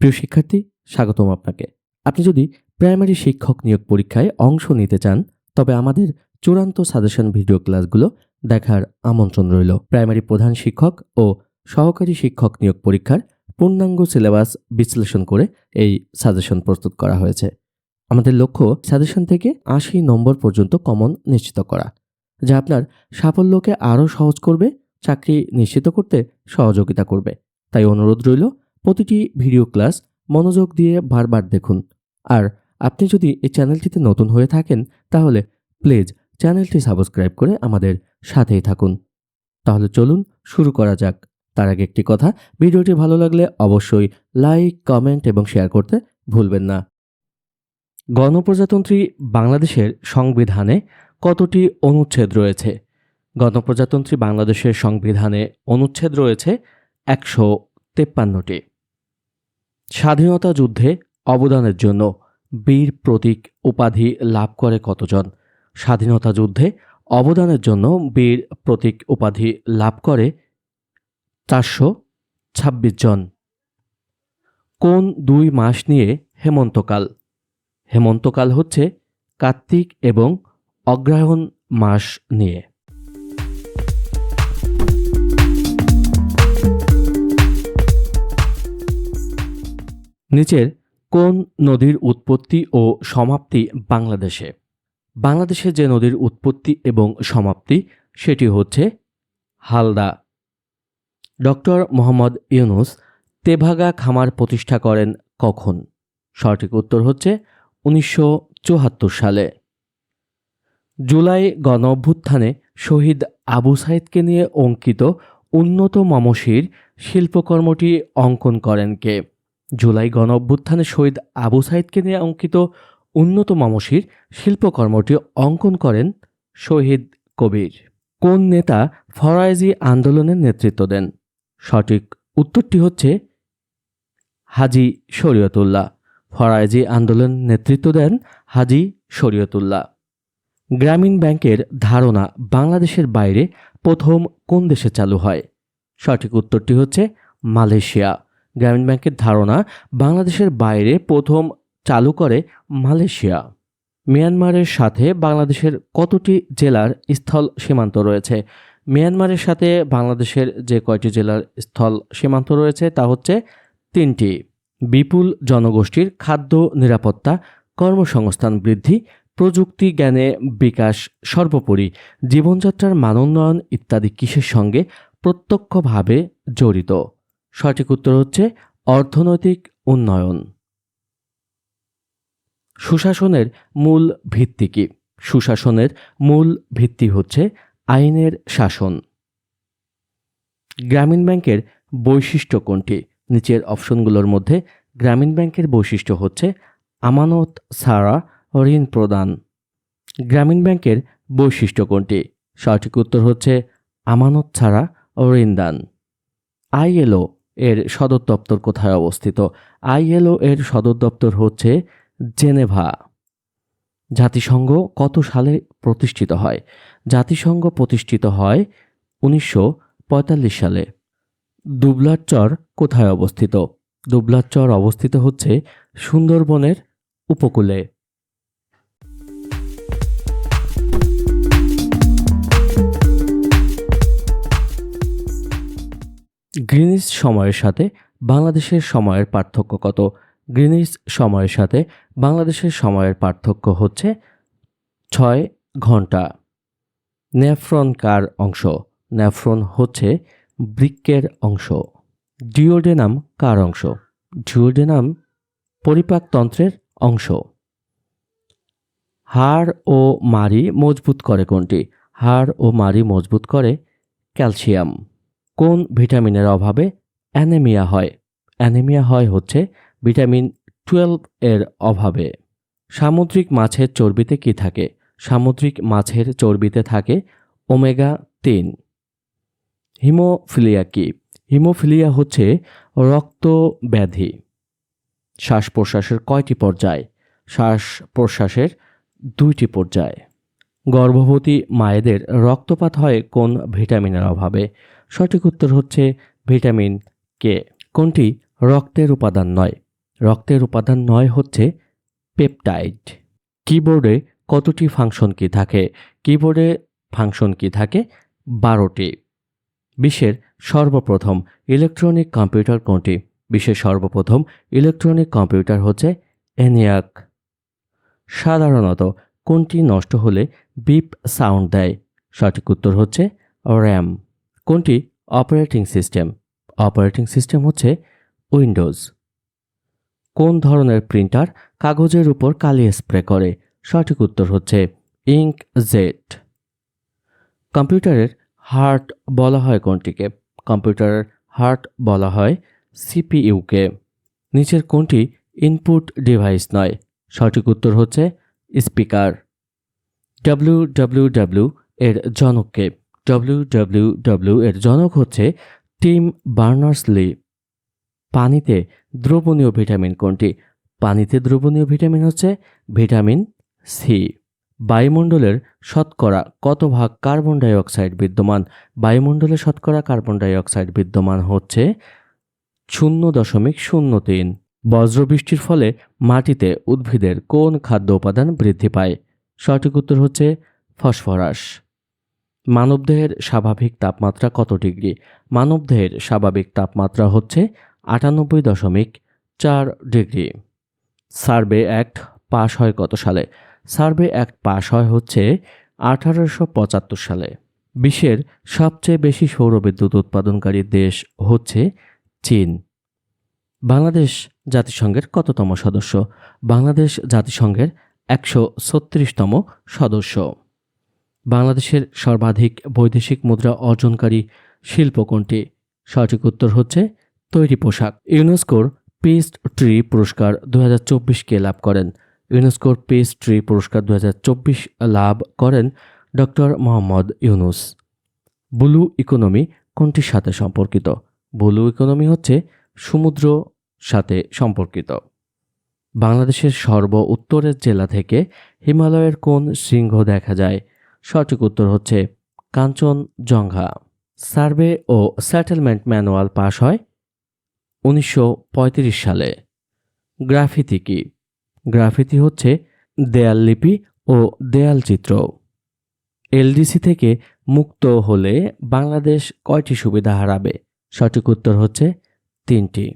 প্রিয় শিক্ষার্থী, স্বাগতম আপনাকে। আপনি যদি প্রাইমারি শিক্ষক নিয়োগ পরীক্ষায় অংশ নিতে চান, তবে আমাদের চূড়ান্ত সাজেশন ভিডিও ক্লাসগুলো দেখার আমন্ত্রণ রইল। প্রাইমারি প্রধান শিক্ষক ও সহকারী শিক্ষক নিয়োগ পরীক্ষার পূর্ণাঙ্গ সিলেবাস বিশ্লেষণ করে এই সাজেশন প্রস্তুত করা হয়েছে। আমাদের লক্ষ্য সাজেশন থেকে আশি নম্বর পর্যন্ত কমন নিশ্চিত করা, যা আপনার সাফল্যকে আরও সহজ করবে, চাকরি নিশ্চিত করতে সহযোগিতা করবে। তাই অনুরোধ রইল প্রতিটি ভিডিও ক্লাস মনোযোগ দিয়ে বারবার দেখুন। আর আপনি যদি এই চ্যানেলটিতে নতুন হয়ে থাকেন, তাহলে প্লিজ চ্যানেলটি সাবস্ক্রাইব করে আমাদের সাথেই থাকুন। তাহলে চলুন শুরু করা যাক। তার আগে একটি কথা, ভিডিওটি ভালো লাগলে অবশ্যই লাইক, কমেন্ট এবং শেয়ার করতে ভুলবেন না। গণপ্রজাতন্ত্রী বাংলাদেশের সংবিধানে কতটি অনুচ্ছেদ রয়েছে? গণপ্রজাতন্ত্রী বাংলাদেশের সংবিধানে অনুচ্ছেদ রয়েছে একশো তেপ্পান্নটি। স্বাধীনতা যুদ্ধে অবদানের জন্য বীর প্রতীক উপাধি লাভ করে কতজন? স্বাধীনতা যুদ্ধে অবদানের জন্য বীর প্রতীক উপাধি লাভ করে চারশো ছাব্বিশ জন। কোন দুই মাস নিয়ে হেমন্তকাল? হেমন্তকাল হচ্ছে কার্তিক এবং অগ্রহায়ণ মাস নিয়ে। নিচের কোন নদীর উৎপত্তি ও সমাপ্তি বাংলাদেশে? বাংলাদেশে যে নদীর উৎপত্তি এবং সমাপ্তি, সেটি হচ্ছে হালদা। ডক্টর মোহাম্মদ ইউনুস তেভাগা খামার প্রতিষ্ঠা করেন কখন? সঠিক উত্তর হচ্ছে উনিশশো চুয়াত্তর সালে। জুলাই গণ অভ্যুত্থানে শহীদ আবু সাইদকে নিয়ে অঙ্কিত উন্নত মমশির শিল্পকর্মটি অঙ্কন করেন কে? জুলাই গণ অভ্যুত্থানে শহীদ আবু সাইদকে নিয়ে অঙ্কিত উন্নত মামসির শিল্পকর্মটি অঙ্কন করেন শহীদ কবির। কোন নেতা ফরাইজি আন্দোলনের নেতৃত্ব দেন? সঠিক উত্তরটি হচ্ছে হাজি শরীয়তুল্লাহ। ফরাইজি আন্দোলন নেতৃত্ব দেন হাজি শরীয়তুল্লাহ। গ্রামীণ ব্যাংকের ধারণা বাংলাদেশের বাইরে প্রথম কোন দেশে চালু হয়? সঠিক উত্তরটি হচ্ছে মালয়েশিয়া। গ্রামীণ ব্যাংকের ধারণা, বাংলাদেশের বাইরে প্রথম চালু করে মালয়েশিয়া। মিয়ানমারের সাথে বাংলাদেশের কতটি জেলার স্থল সীমান্ত রয়েছে? মিয়ানমারের সাথে বাংলাদেশের যে কয়টি জেলার স্থল সীমান্ত রয়েছে তা হচ্ছে তিনটি। বিপুল জনগোষ্ঠীর খাদ্য নিরাপত্তা, কর্মসংস্থান বৃদ্ধি, প্রযুক্তি জ্ঞানে বিকাশ সর্বোপরি, জীবনযাত্রার মানোন্নয়ন ইত্যাদি কিসের সঙ্গে প্রত্যক্ষভাবে জড়িত? সঠিক উত্তর হচ্ছে অর্থনৈতিক উন্নয়ন। সুশাসনের মূল ভিত্তি কি? সুশাসনের মূল ভিত্তি হচ্ছে আইনের শাসন। গ্রামীণ ব্যাংকের বৈশিষ্ট্য কোনটি? নিচের অপশনগুলোর মধ্যে গ্রামীণ ব্যাংকের বৈশিষ্ট্য হচ্ছে আমানত ছাড়া ঋণ প্রদান। গ্রামীণ ব্যাংকের বৈশিষ্ট্য কোনটি? সঠিক উত্তর হচ্ছে আমানত ছাড়া ঋণ দান। আইএলও এর সদর দপ্তর কোথায় অবস্থিত? আইএলও এর সদর দপ্তর হচ্ছে জেনেভা। জাতিসংঘ কত সালে প্রতিষ্ঠিত হয়? জাতিসংঘ প্রতিষ্ঠিত হয় উনিশশো পঁয়তাল্লিশ সালে। দুবলার চর কোথায় অবস্থিত? দুবলার চর অবস্থিত হচ্ছে সুন্দরবনের উপকূলে। গ্রিনিস সময়ের সাথে বাংলাদেশের সময়ের পার্থক্য কত? গ্রিনিস সময়ের সাথে বাংলাদেশের সময়ের পার্থক্য হচ্ছে ছয় ঘণ্টা। ন্যাফ্রন কার অংশ? ন্যাফ্রন হচ্ছে বৃক্কের অংশ। ডিওডেনাম কার অংশ? ডিওডেনাম পরিপাকতন্ত্রের অংশ। হাড় ও মারি মজবুত করে কোনটি? হাড় ও মারি মজবুত করে ক্যালসিয়াম। কোন ভিটামিনের অভাবে অ্যানেমিয়া হয়? অ্যানেমিয়া হয় হচ্ছে ভিটামিন টুয়েলভ এর অভাবে। সামুদ্রিক মাছের চর্বিতে কি থাকে? সামুদ্রিক মাছের চর্বিতে থাকে ওমেগা তিন। হিমোফিলিয়া কি? হিমোফিলিয়া হচ্ছে রক্ত ব্যাধি শ্বাস প্রশ্বাসের কয়টি পর্যায়? শ্বাস প্রশ্বাসের দুইটি পর্যায়। গর্ভবতী মায়েদের রক্তপাত হয় কোন ভিটামিনের অভাবে? সঠিক উত্তর হচ্ছে ভিটামিন কে কোনটি? রক্তের উপাদান নয়। রক্তের উপাদান নয় হচ্ছে পেপটাইড। কিবোর্ডে কতটি ফাংশন কি থাকে? কিবোর্ডে ফাংশন কি থাকে? বারোটি। বিশ্বের সর্বপ্রথম ইলেকট্রনিক কম্পিউটার কোনটি? বিশ্বের সর্বপ্রথম ইলেকট্রনিক কম্পিউটার হচ্ছে এনিয়াক সাধারণত কোনটি নষ্ট হলে বিপ সাউন্ড দেয়? সঠিক উত্তর হচ্ছে র্যাম। কোনটি? Operating system. অপারেটিং সিস্টেম হচ্ছে উইন্ডোজ। কোন ধরনের প্রিন্টার কাগজের উপর কালি স্প্রে করে? সঠিক উত্তর হচ্ছে ইঙ্ক জেট কম্পিউটারের হার্ট বলা হয় কোনটিকে? কম্পিউটারের হার্ট বলা হয় সিপিইউকে। নিচের কোনটি ইনপুট ডিভাইস নয়? সঠিক উত্তর হচ্ছে স্পিকার। ডাব্লিউ ডাব্লিউ ডাব্লিউ এর জনককে। ডাব্লিউ ডাব্লিউ ডাব্লিউ এর জনক হচ্ছে টিম বার্নার্স লি পানিতে দ্রবণীয় ভিটামিন কোনটি? পানিতে দ্রবণীয় ভিটামিন হচ্ছে ভিটামিন সি। বায়ুমণ্ডলের শতকরা কত ভাগ কার্বন ডাই অক্সাইড বিদ্যমান? বায়ুমণ্ডলে শতকরা কার্বন ডাই অক্সাইড বিদ্যমান হচ্ছে শূন্য দশমিক শূন্য তিন। বজ্রবৃষ্টির ফলে মাটিতে উদ্ভিদের কোন খাদ্য উপাদান বৃদ্ধি পায়? সঠিক উত্তর হচ্ছে ফসফরাস। মানবদেহের স্বাভাবিক তাপমাত্রা কত ডিগ্রি? মানবদেহের স্বাভাবিক তাপমাত্রা হচ্ছে আটানব্বই দশমিক চার ডিগ্রি। সার্ভে অ্যাক্ট পাশ হয় কত সালে? সার্ভে অ্যাক্ট পাশ হয় হচ্ছে আঠারোশো পঁচাত্তর সালে। বিশ্বের সবচেয়ে বেশি সৌরবিদ্যুৎ উৎপাদনকারী দেশ হচ্ছে চীন। বাংলাদেশ জাতিসংঘের কততম সদস্য? বাংলাদেশ জাতিসংঘের একশো ছত্রিশতম সদস্য। বাংলাদেশের সর্বাধিক বৈদেশিক মুদ্রা অর্জনকারী শিল্প কোনটি? সঠিক উত্তর হচ্ছে তৈরি পোশাক। ইউনেস্কোর পিস ট্রি পুরস্কার দু কে লাভ করেন। ইউনেস্কোর পিস ট্রি পুরস্কার দু হাজার চব্বিশ লাভ করেন doctor Mohammad Yunus. Blue economy কোনটির সাথে সম্পর্কিত? ব্লু ইকোনমি হচ্ছে সমুদ্র সাথে সম্পর্কিত। বাংলাদেশের সর্ব উত্তরের জেলা থেকে হিমালয়ের কোন সিংহ দেখা যায়? সঠিক উত্তর হচ্ছে কাঞ্চনজঙ্ঘা। সার্ভে ও সেটেলমেন্ট ম্যানুয়াল পাশ হয় উনিশশো পঁয়ত্রিশ সালে। গ্রাফিতি কি? গ্রাফিতি হচ্ছে দেয়াল লিপি ও দেয়াল চিত্র। এলডিসি থেকে মুক্ত হলে বাংলাদেশ কয়টি সুবিধা হারাবে? সঠিক উত্তর হচ্ছে তিনটি।